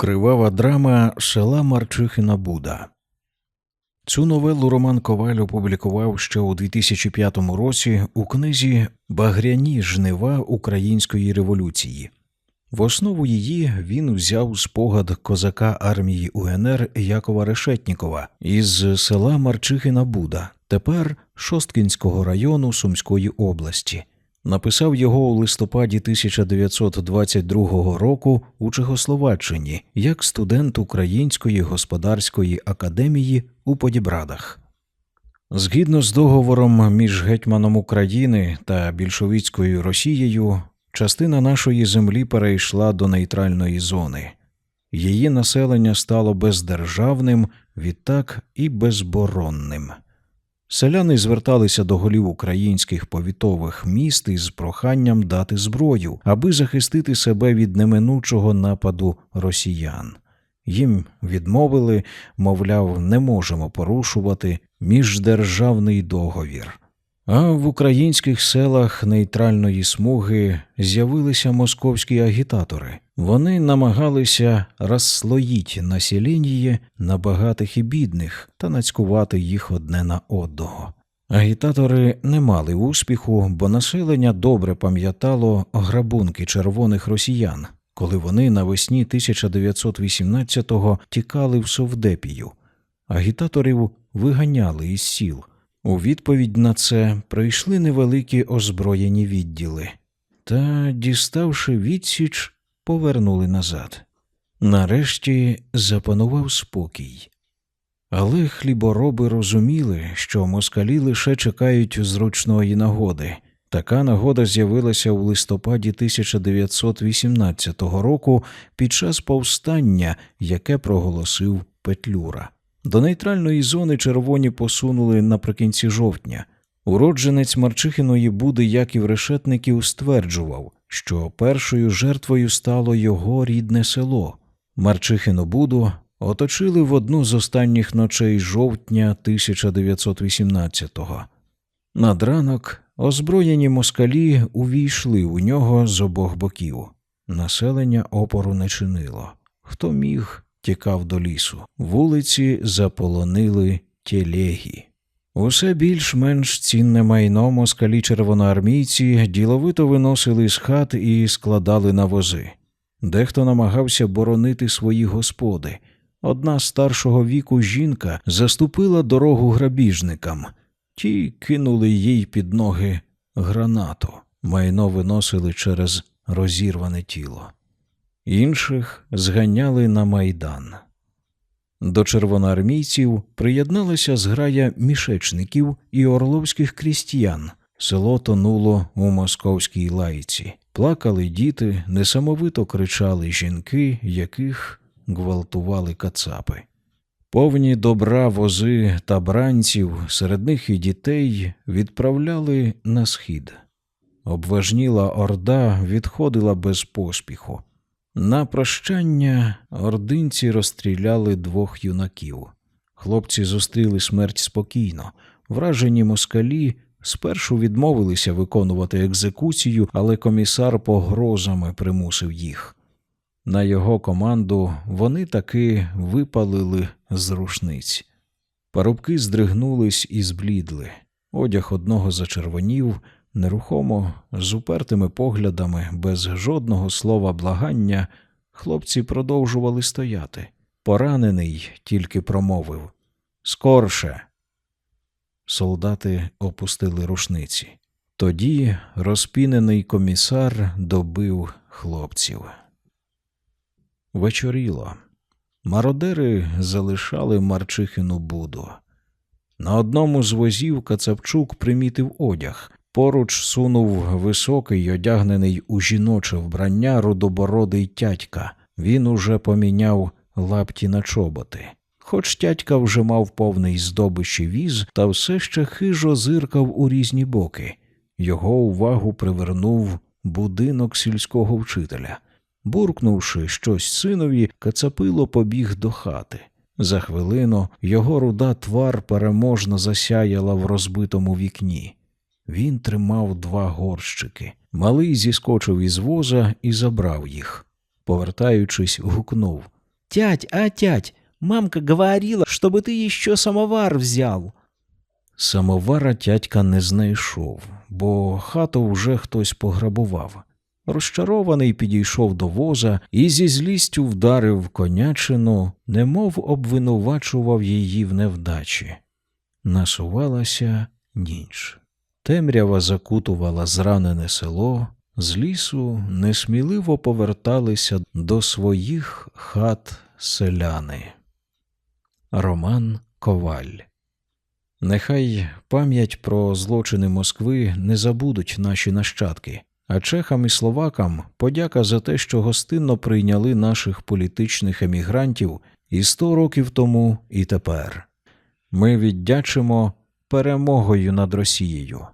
Кривава драма села Марчихина Буда. Цю новелу Роман Коваль опублікував ще у 2005 році у книзі Багряні жнива української революції. В основу її він взяв спогад козака армії УНР Якова Решетнікова із села Марчихина Буда, тепер Шосткінського району Сумської області. Написав його у листопаді 1922 року у Чехословаччині як студент Української господарської академії у Подібрадах. Згідно з договором між гетьманом України та більшовицькою Росією, частина нашої землі перейшла до нейтральної зони. Її населення стало бездержавним, відтак і безборонним. Селяни зверталися до голів українських повітових міст із проханням дати зброю, аби захистити себе від неминучого нападу росіян. Їм відмовили, мовляв, не можемо порушувати міждержавний договір. А в українських селах нейтральної смуги з'явилися московські агітатори. Вони намагалися розслоїть населення на багатих і бідних та нацькувати їх одне на одного. Агітатори не мали успіху, бо населення добре пам'ятало грабунки червоних росіян, коли вони навесні 1918-го тікали в Совдепію. Агітаторів виганяли із сіл. У відповідь на це прийшли невеликі озброєні відділи та, діставши відсіч, повернули назад. Нарешті запанував спокій. Але хлібороби розуміли, що москалі лише чекають зручної нагоди. Така нагода з'явилася у листопаді 1918 року під час повстання, яке проголосив Петлюра. До нейтральної зони червоні посунули наприкінці жовтня. Уродженець Марчихиної Буди Яків Решетників стверджував, що першою жертвою стало його рідне село. Марчихину Буду оточили в одну з останніх ночей жовтня 1918-го. Над ранок озброєні москалі увійшли у нього з обох боків. Населення опору не чинило. Хто міг, тікав до лісу. Вулиці заполонили телегі. Усе більш-менш цінне майно москалі червоноармійці діловито виносили з хат і складали на вози. Дехто намагався боронити свої господи. Одна старшого віку жінка заступила дорогу грабіжникам, ті кинули їй під ноги гранату, майно виносили через розірване тіло. Інших зганяли на майдан. До червоноармійців приєдналася зграя мішечників і орловських крістіян. Село тонуло у московській лайці. Плакали діти, несамовито кричали жінки, яких гвалтували кацапи. Повні добра вози та бранців, серед них і дітей, відправляли на схід. Обважніла орда відходила без поспіху. На прощання ординці розстріляли двох юнаків. Хлопці зустріли смерть спокійно. Вражені москалі спершу відмовилися виконувати екзекуцію, але комісар погрозами примусив їх. На його команду вони таки випалили з рушниць. Парубки здригнулись і зблідли. Одяг одного зачервонів, нерухомо, з упертими поглядами, без жодного слова благання, хлопці продовжували стояти. Поранений тільки промовив Скорше. Солдати опустили рушниці. Тоді розпінений комісар добив хлопців. Вечоріло. Мародери залишали Марчихину буду. На одному з возів Кацапчук примітив одяг. Поруч сунув високий, одягнений у жіноче вбрання рудобородий тятька. Він уже поміняв лапті на чоботи. Хоч тятька вже мав повний здобичі віз, та все ще хижо зиркав у різні боки. Його увагу привернув будинок сільського вчителя. Буркнувши щось синові, Кацапило побіг до хати. За хвилину його руда твар переможно засяяла в розбитому вікні. Він тримав два горщики. Малий зіскочив із воза і забрав їх. Повертаючись, гукнув Тять, а тять, мамка говорила, чтобы ты еще самовар взял. Самовара тятька не знайшов, бо хату вже хтось пограбував. Розчарований підійшов до воза і зі злістю вдарив конячину, немов обвинувачував її в невдачі. Насувалася ніч. Темрява закутувала зранене село, з лісу несміливо поверталися до своїх хат селяни. Роман Коваль Нехай пам'ять про злочини Москви не забудуть наші нащадки, а чехам і словакам подяка за те, що гостинно прийняли наших політичних емігрантів і сто років тому, і тепер. Ми віддячимо перемогою над Росією.